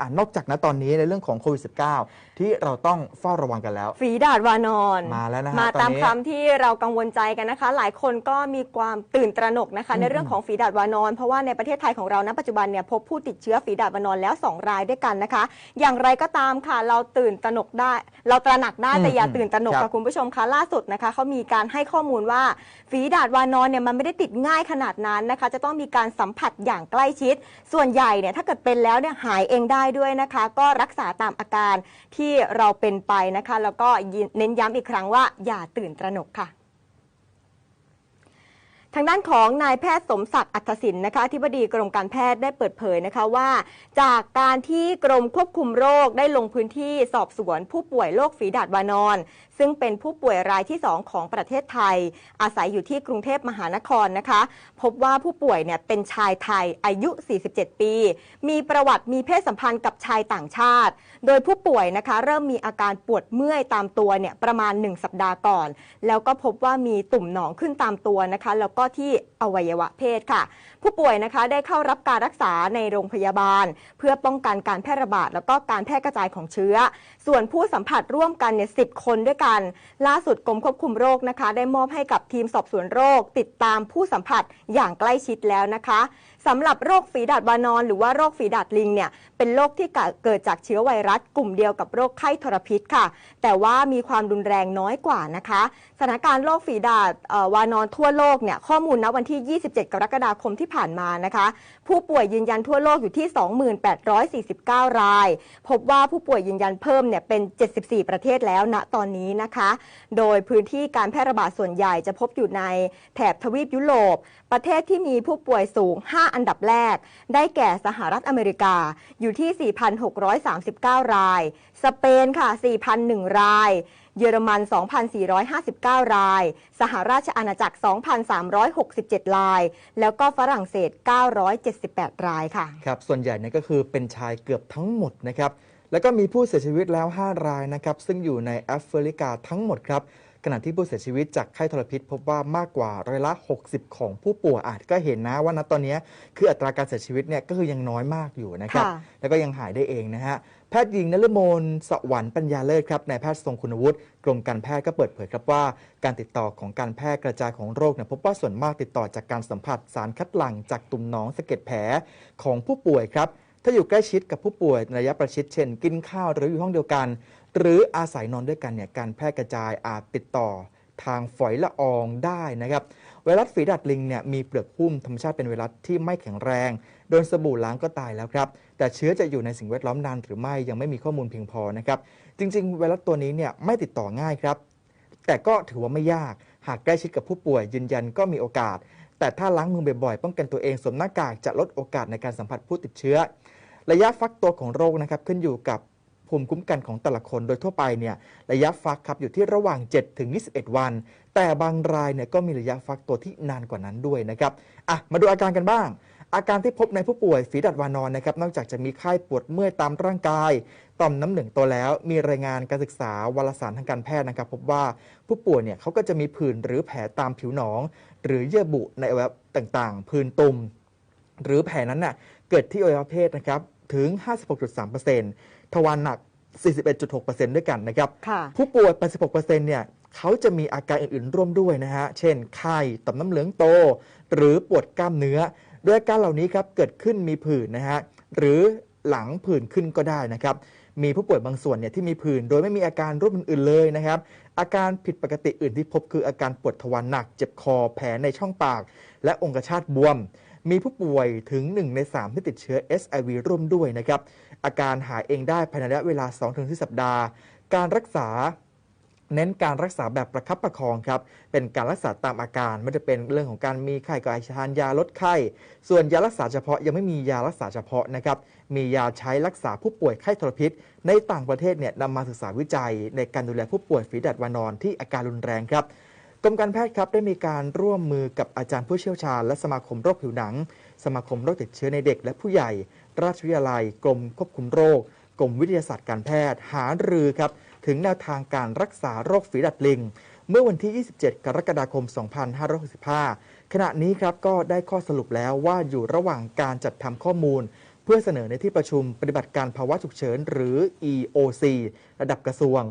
อ่านอกจากณตอนนี้ในเรื่องของโควิด -19 ที่เราต้องเฝ้าระวังกันแล้ว ฝีดาดวานอน มาแล้วนะฮะมาตอนนี้ตามคำที่เรากังวลใจกันนะคะ หลายคนก็มีความตื่นตระหนกนะคะ อืมในเรื่องของฝีดาดวานอน เพราะว่าในประเทศไทยของเราณปัจจุบันเนี่ยพบผู้ติดเชื้อฝีดาดวานอนแล้ว 2 รายด้วยกันนะคะ อย่างไรก็ตามค่ะ เราตื่นตระหนกได้ เราตระหนักได้แต่อย่าตื่นตระหนกครัค่ะบคุณผู้ชมคะล่าสุดนะคะเขามีการให้ข้อมูลว่าฝีดาดวานอนเนี่ยมันไม่ได้ติดง่ายขนาดนั้นนะคะ จะต้องมีการสัมผัสอย่างใกล้ชิด ส่วนใหญ่เนี่ยถ้าเกิดเป็นแล้วเนี่ยหายเองได้ด้วยนะคะ ก็รักษาตามอาการที่เราเป็นไปนะคะ แล้วก็เน้นย้ำอีกครั้งว่าอย่าตื่นตระหนกค่ะทางด้านของนายแพทย์สมศักดิ์อัธศินนะคะที่บดีกรมการแพทย์ได้เปิดเผยนะคะว่า จากการที่กรมควบคุมโรคได้ลงพื้นที่สอบสวนผู้ป่วยโรคฝีดาดวานอน ซึ่งเป็นผู้ป่วยรายที่ 2 ของประเทศไทย อาศัยอยู่ที่กรุงเทพมหานครนะคะ พบว่าผู้ป่วยเนี่ยเป็นชายไทยอายุ 47 ปี มีประวัติมีเพศสัมพันธ์กับชายต่างชาติ โดยผู้ป่วยนะคะเริ่มมีอาการปวดเมื่อยตามตัวเนี่ยประมาณ 1 สัปดาห์ก่อน แล้วก็พบว่ามีตุ่มหนองขึ้นตามตัวนะคะ แล้วก็ที่อวัยวะเพศค่ะ ผู้ป่วยนะคะได้เข้ารับการรักษาในโรงพยาบาล เพื่อป้องกันการแพร่ระบาดแล้วก็การแพร่กระจายของเชื้อ ส่วนผู้สัมผัสร่วมกันเนี่ยสิคนด้วยกันล่าสุดกรมควบคุมโรคนะคะ ได้มอบให้กับทีมสอบสวนโรค ติดตามผู้สัมผัสอย่างใกล้ชิดแล้วนะคะ สำหรับโรคฝีดาดวานอนหรือว่าโรคฝีดาดลิงเนี่ยเป็นโรคที่เกิดจากเชื้อไวรัสกลุ่มเดียวกับโรคไข้ทรพิษค่ะ แต่ว่ามีความรุนแรงน้อยกว่านะคะสถานการณ์โรคฝีดาดวานอนทั่วโลกเนี่ยข้อมูลณวันที่ 27 กรกฎาคมที่ผ่านมานะคะ ผู้ป่วยยืนยันทั่วโลกอยู่ที่ 2849 ราย พบว่าผู้ป่วยยืนยันเพิ่มเนี่ยเป็น 74 ประเทศแล้วณตอนนี้นะคะ โดยพื้นที่การแพร่ระบาดส่วนใหญ่จะพบอยู่ในแถบทวีปยุโรปประเทศที่มีผู้ป่วยสูง 5อันดับแรก ได้แก่สหรัฐอเมริกาอยู่ที่ 4,639 ราย สเปนค่ะ 4,001 ราย เยอรมัน 2,459 ราย สหราชอาณาจักร 2,367 ราย แล้วก็ฝรั่งเศส 978 รายค่ะ ครับ ส่วนใหญ่เนี่ยก็คือเป็นชายเกือบทั้งหมดนะครับ แล้วก็มีผู้เสียชีวิตแล้ว 5 รายนะครับ ซึ่งอยู่ในแอฟริกาทั้งหมดครับ ขณะที่ผู้เสียชีวิตจากไข้ทรพิษ พบว่ามากกว่าร้อยละ 60 ของผู้ป่วยอาจก็เห็นนะว่าณตอนนี้คืออัตราการเสียชีวิตเนี่ยก็คือยังน้อยมากอยู่นะครับ ค่ะ แล้วก็ยังหายได้เองนะฮะ แพทย์หญิงนฤมลสวรรค์ปัญญาเลิศครับนายแพทย์ทรงคุณวุฒิกรมการแพทย์ก็เปิดเผยครับว่า การติดต่อของการแพร่กระจายของโรคเนี่ยพบว่าส่วนมากติดต่อจากการสัมผัสสารคัดหลั่งจากตุ่มหนองสะเก็ดแผลของผู้ป่วยครับ ถ้าอยู่ใกล้ชิดกับผู้ป่วยในระยะประชิดเช่น กินข้าวหรืออยู่ห้องเดียวกัน หรืออาศัยนอนด้วยกันเนี่ยการแพร่กระจายอาจติดต่อทางฝอยละอองได้นะครับไวรัสฝีดาดลิงเนี่ยมีเปลือกหุ้มธรรมชาติเป็นไวรัสที่ไม่แข็งแรง โดนสบู่ล้างก็ตายแล้วครับ แต่เชื้อจะอยู่ในสิ่งแวดล้อมนานหรือไม่ยังไม่มีข้อมูลเพียงพอนะครับจริง ๆ ไวรัสตัวนี้เนี่ยไม่ติดต่อง่ายครับ แต่ก็ถือว่าไม่ยาก หากใกล้ชิดกับผู้ป่วยยืนยันก็มีโอกาส แต่ถ้าล้างมือบ่อยๆ ป้องกันตัวเองสวมหน้ากากจะลดโอกาสในการสัมผัสผู้ติดเชื้อ ระยะฟักตัวของโรคนะครับขึ้นอยู่กับ ภูมิคุ้มกันของแต่ละคนโดยทั่วไปเนี่ยระยะฟักครับอยู่ที่ระหว่าง 7 ถึง 21 วัน แต่บางรายเนี่ยก็มีระยะฟักตัวที่นานกว่านั้นด้วยนะครับอะมาดูอาการกันบ้าง อาการที่พบในผู้ป่วยฝีดาดวานอนนะครับนอกจากจะมีไข้ปวดเมื่อยตามร่างกายต่อมน้ำเหลืองโตแล้วมีรายงานการศึกษาวารสารทางการแพทย์นะครับพบว่าผู้ป่วยเนี่ยเขาก็จะมีผื่นหรือแผลตามผิวหนอง หรือเยื่อบุในอวัยวะต่างๆ ผื่นตุ่มหรือแผลนั้นน่ะเกิดที่อวัยวะเพศนะครับ ถึง 56.3%ทวารหนัก 41.6%ด้วยกันนะครับค่ะผู้ป่วย 86%เนี่ยเขาจะมีอาการอื่น ๆ ร่วมด้วยนะฮะ เช่น ไข้ ต่อมน้ำเหลืองโต หรือปวดกล้ามเนื้อ ด้วยอาการเหล่านี้ครับเกิดขึ้นมีผื่นนะฮะ หรือหลังผื่นขึ้นก็ได้นะครับ มีผู้ป่วยบางส่วนเนี่ยที่มีผื่นโดยไม่มีอาการร่วมอื่นๆเลยนะครับ อาการผิดปกติอื่นที่พบคืออาการปวดทวารหนัก เจ็บคอ แผลในช่องปาก และองคชาตบวม มีผู้ป่วยถึง 1 ใน 3 ที่ติดเชื้อ SIV ร่วมด้วยนะครับ อาการหายเองได้ภายในระยะเวลา 2-4 สัปดาห์ การรักษาเน้นการรักษาแบบประคับประคองครับ เป็นการรักษาตามอาการไม่ได้เป็นเรื่องของการมีไข้ก็อาจจะทานยาลดไข้ ส่วนยารักษาเฉพาะยังไม่มียารักษาเฉพาะนะครับ มียาใช้รักษาผู้ป่วยไข้ทรพิษ ในต่างประเทศเนี่ยนำมาศึกษาวิจัยในการดูแลผู้ป่วยฝีดาดวานอนที่อาการรุนแรงครับ กรมการแพทย์ครับได้มีการร่วมมือกับอาจารย์ผู้เชี่ยวชาญ และสมาคมโรคผิวหนัง สมาคมโรคติดเชื้อในเด็กและผู้ใหญ่ ราชวิทยาลัย กรมควบคุมโรค กรมวิทยาศาสตร์การแพทย์ หารือครับถึงแนวทางการรักษาโรคฝีดาดลิง เมื่อวันที่ 27 กรกฎาคม 2565 ขณะนี้ครับก็ได้ข้อสรุปแล้วว่าอยู่ระหว่างการจัดทำข้อมูล เพื่อเสนอในที่ประชุมปฏิบัติการภาวะฉุกเฉิน หรือ EOC ระดับกระทรวง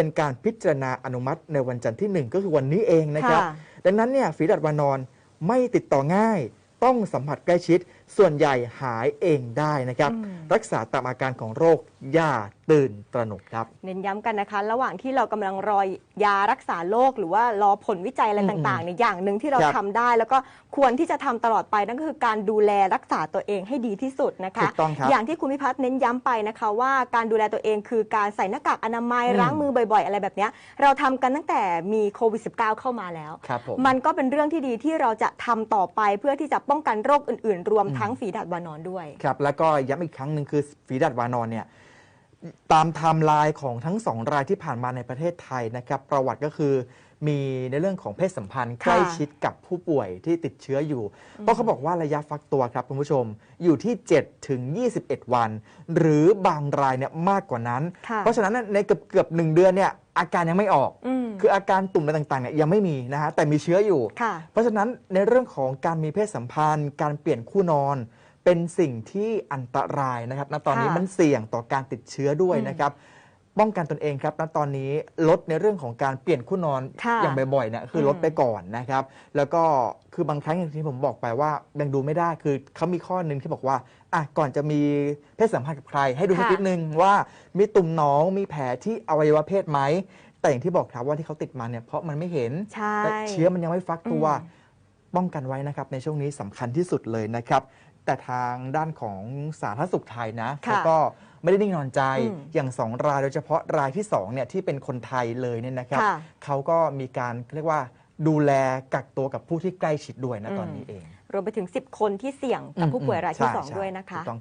เป็นการพิจารณาอนุมัติในวันจันทร์ที่ 1 ก็คือวันนี้เองนะครับค่ะดังนั้นเนี่ยฝีดาดวานอนไม่ติดต่อง่าย ต้องสัมผัสใกล้ชิด ส่วนใหญ่หายเองได้นะครับ อืม รักษาตามอาการของโรคอย่าตื่นตระหนกครับ เน้นย้ำกันนะคะ ระหว่างที่เรากำลังรอยารักษาโรคหรือว่ารอผลวิจัยอะไรอืมต่างๆเนี่ยอย่างหนึ่งที่เราครับ ทำได้ แล้วก็ควรที่จะทำตลอดไปนั่นก็คือการดูแลรักษาตัวเองให้ดีที่สุดนะคะ ถูกต้องครับ อย่างที่คุณพิพัฒน์เน้นย้ำไปนะคะ ว่าการดูแลตัวเองคือการใส่หน้ากากอนามัยอืม ล้างมือบ่อย ๆ อะไรแบบเนี้ยเราทำกันตั้งแต่มีโควิด -19 เข้ามาแล้ว ครับผม มันก็เป็นเรื่องที่ดีที่เราจะทำต่อไปเพื่อที่จะป้องกันโรคอื่น ๆ รวมอืมทั้งฝีดาดวานอนด้วย ครับ แล้วก็ย้ำอีกครั้งหนึ่งคือฝีดาดวานอนเนี่ยตามไทม์ไลน์ของทั้งสองรายที่ผ่านมาในประเทศไทยนะครับประวัติก็คือมีในเรื่องของเพศสัมพันธ์ใกล้ชิดกับผู้ป่วยที่ติดเชื้ออยู่เพราะเขาบอกว่าระยะฟักตัวครับคุณผู้ชมอยู่ที่ 7 ถึง 21 วัน หรือบางรายเนี่ยมากกว่านั้นค่ะเพราะฉะนั้นในเกือบเกือบๆหนึ่งเดือนเนี่ย อาการยังไม่ออกอืมคืออาการตุ่มอะไรต่างๆเนี่ยยังไม่มีนะฮะแต่มีเชื้ออยู่ค่ะเพราะฉะนั้นในเรื่องของการมีเพศสัมพันธ์ การเปลี่ยนคู่นอน เป็นสิ่งที่อันตรายนะครับณตอนนี้ค่ะมันเสี่ยงต่อการติดเชื้อด้วยอืมนะครับ ป้องกันตนเองครับณตอนนี้ลดในเรื่องของการเปลี่ยนคู่นอนค่ะอย่างบ่อยๆเนี่ยคืออมลดไปก่อนนะครับ แล้วก็คือบางครั้งอย่างที่ผมบอกไปว่ายังดูไม่ได้คือเขามีข้อหนึ่งที่บอกว่าอะก่อนจะมีเพศสัมพันธ์กับใคร ให้ดูสักค่ะ นิดนึงว่ามีตุ่มหนองมีแผลที่อวัยวะเพศไหมแต่อย่างที่บอกครับว่าที่เขาติดมาเนี่ยเพราะมันไม่เห็น ใช่ และเชื้อมันยังไม่ฟักตัว อืมป้องกันไว้นะครับ ในช่วงนี้สำคัญที่สุดเลยนะครับ แต่ทางด้านของสาธารณสุขไทยนะค่ะเขาก็ไม่ได้นิ่งนอนใจอืมอย่างสองรายโดยเฉพาะรายที่สองเนี่ยที่เป็นคนไทยเลยเนี่ยนะครับค่ะเขาก็มีการเรียกว่าดูแลกักตัวกับผู้ที่ใกล้ชิดด้วยนะอืมตอนนี้เองรวมไปถึง 10 คนที่เสี่ยงกับผู้ป่วยรายที่ใช่2ใช่ด้วยนะคะ ถูกต้องครับ